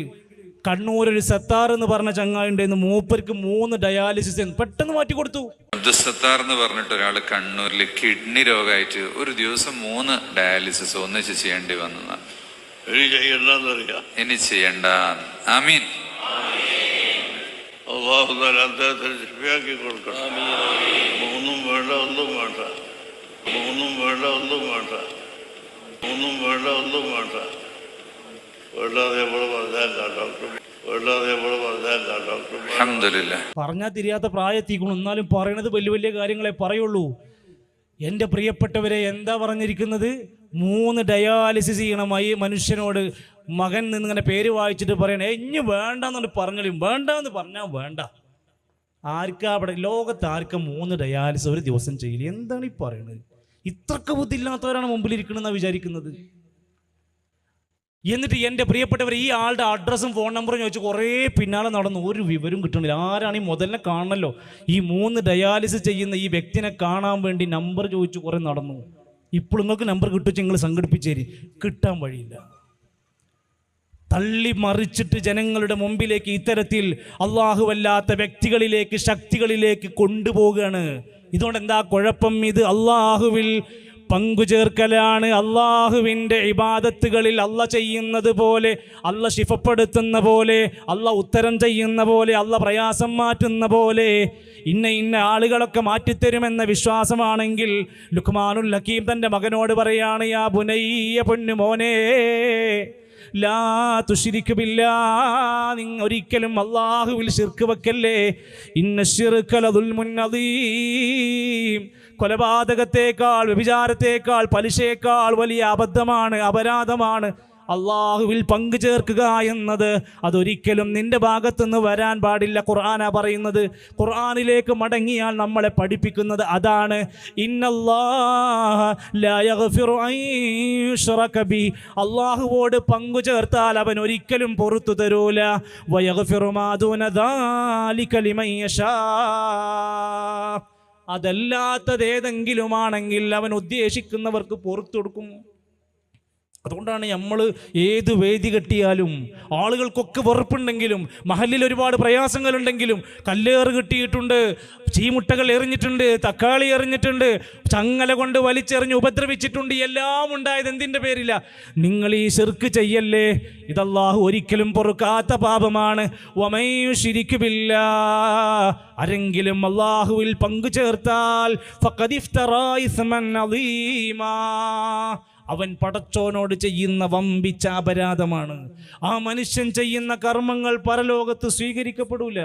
കണ്ണൂർ ഒരു സത്താർ എന്ന് പറഞ്ഞ ചങ്ങായി ഉണ്ടായിരുന്നു മൂപ്പർക്ക് മൂന്ന് ഡയാലിസിസ് പെട്ടെന്ന് മാറ്റി കൊടുത്തു. സത്താർ എന്ന് പറഞ്ഞിട്ട് ഒരാൾ കണ്ണൂരിൽ കിഡ്നി രോഗമായിട്ട് ഒരു ദിവസം മൂന്ന് ഡയാലിസിസ് ഒന്നിച്ച് ചെയ്യേണ്ടി വന്നതാണ് ഇനി ചെയ്യണ്ട. ആമീൻ. അള്ളാഹു അദ്ദേഹത്തിന് കൊടുക്കണം. മൂന്നും വേണ്ട ഒന്നും വേണ്ട. മൂന്നും വേണ്ട ഒന്നും വേണ്ട. ഒന്നും വേണ്ട ഒന്നും വേണ്ട. വേണ്ടാതെ എവിടെ പറഞ്ഞാൽ ഡോക്ടർ വേണ്ടാതെ എവിടെ ഡോക്ടർ പറഞ്ഞാൽ തിരിയാത്ത പ്രായത്തിക്കണം എന്നാലും പറയണത് വലിയ വലിയ കാര്യങ്ങളെ പറയുള്ളൂ. എന്റെ പ്രിയപ്പെട്ടവരെ എന്താ പറഞ്ഞിരിക്കുന്നത്? മൂന്ന് ഡയാലിസിസ് ചെയ്യണം ഈ മനുഷ്യനോട് മകൻ നിന്നിങ്ങനെ പേര് വായിച്ചിട്ട് പറയണേ ഇനി വേണ്ടെന്നുകൊണ്ട് വേണ്ട വേണ്ടെന്ന് പറഞ്ഞാൽ വേണ്ട. ആർക്കാ അവിടെ ലോകത്ത് ആർക്കും മൂന്ന് ഡയാലിസിസ് ഒരു ദിവസം ചെയ്യില്ല എന്താണ് ഈ പറയുന്നത് ഇത്രക്ക് ബുദ്ധിയില്ലാത്തവരാണ് മുമ്പിലിരിക്കണമെന്നാണ് വിചാരിക്കുന്നത്. എന്നിട്ട് എന്റെ പ്രിയപ്പെട്ടവർ ഈ ആളുടെ അഡ്രസ്സും ഫോൺ നമ്പറും ചോദിച്ച് കുറേ പിന്നാലെ നടന്നു ഒരു വിവരം കിട്ടുന്നില്ല. ആരാണ് ഈ മുതലിനെ കാണണല്ലോ? ഈ മൂന്ന് ഡയാലിസിസ് ചെയ്യുന്ന ഈ വ്യക്തിനെ കാണാൻ വേണ്ടി നമ്പർ ചോദിച്ച് കുറേ നടന്നു. ഇപ്പോൾ നിങ്ങൾക്ക് നമ്പർ കിട്ടുവെച്ച് നിങ്ങൾ സംഘടിപ്പിച്ചേരി. കിട്ടാൻ വഴിയില്ല. തള്ളി മറിച്ചിട്ട് ജനങ്ങളുടെ മുമ്പിലേക്ക് ഇത്തരത്തിൽ അള്ളാഹുവല്ലാത്ത വ്യക്തികളിലേക്ക് ശക്തികളിലേക്ക് കൊണ്ടുപോവുകയാണ്. ഇതുകൊണ്ട് എന്താ കുഴപ്പം? ഇത് അള്ളാഹുവിൽ പങ്കുചേർക്കലാണ്. അള്ളാഹുവിന്റെ ഇബാദത്തുകളിൽ അല്ല ചെയ്യുന്നത് പോലെ അല്ല ശിഫപ്പെടുത്തുന്ന പോലെ അല്ല ഉത്തരം ചെയ്യുന്ന പോലെ അല്ല പ്രയാസം മാറ്റുന്ന പോലെ ഇന്ന ഇന്ന ആളുകളൊക്കെ മാറ്റിത്തരുമെന്ന വിശ്വാസമാണെങ്കിൽ ലുക്മാനുൽ ഹക്കീം തന്റെ മകനോട് പറയാണ് യാ ബുനയ്യ പൊന്നു മോനേ ലാ തുഷിരിക്കുമില്ല നിങ്ങൾ ഒരിക്കലും അള്ളാഹുവിൽ ശിർക്ക് വെക്കല്ലേ. ഇന്ന ശിർക്കലതുൽ മുന്നതീം കൊലപാതകത്തേക്കാൾ വ്യഭിചാരത്തേക്കാൾ പലിശയേക്കാൾ വലിയ അബദ്ധമാണ് അപരാധമാണ്. അള്ളാഹുവിൽ പങ്കു ചേർക്കുക എന്നത് അതൊരിക്കലും നിന്റെ ഭാഗത്തുനിന്ന് വരാൻ പാടില്ല. ഖുർആന പറയുന്നത് ഖുർആാനിലേക്ക് മടങ്ങിയാൽ നമ്മളെ പഠിപ്പിക്കുന്നത് അതാണ്. അള്ളാഹുവോട് പങ്കു ചേർത്താൽ അവൻ ഒരിക്കലും പുറത്തു തരൂല. അതല്ലാത്തതേതെങ്കിലുമാണെങ്കിൽ അവൻ ഉദ്ദേശിക്കുന്നവർക്ക് പുറത്തു കൊടുക്കും. അതുകൊണ്ടാണ് നമ്മൾ ഏത് വേദി കെട്ടിയാലും ആളുകൾക്കൊക്കെ വെറുപ്പുണ്ടെങ്കിലും മഹലിൽ ഒരുപാട് പ്രയാസങ്ങളുണ്ടെങ്കിലും കല്ലേറ് കിട്ടിയിട്ടുണ്ട് ചീമുട്ടകൾ എറിഞ്ഞിട്ടുണ്ട് തക്കാളി എറിഞ്ഞിട്ടുണ്ട് ചങ്ങല കൊണ്ട് വലിച്ചെറിഞ്ഞ് ഉപദ്രവിച്ചിട്ടുണ്ട് എല്ലാം ഉണ്ടായത് എന്തിന്റെ പേരില്ല നിങ്ങൾ ഈ ശിർക്ക് ചെയ്യല്ലേ? ഇതല്ലാഹു ഒരിക്കലും പൊറുക്കാത്ത പാപമാണ്. ശിരിക്കുമില്ല ആരെങ്കിലും അള്ളാഹുവിൽ പങ്കു ചേർത്താൽ അവൻ പടച്ചോനോട് ചെയ്യുന്ന വമ്പിച്ച അപരാധമാണ് ആ മനുഷ്യൻ ചെയ്യുന്ന കർമ്മങ്ങൾ പരലോകത്ത് സ്വീകരിക്കപ്പെടൂല.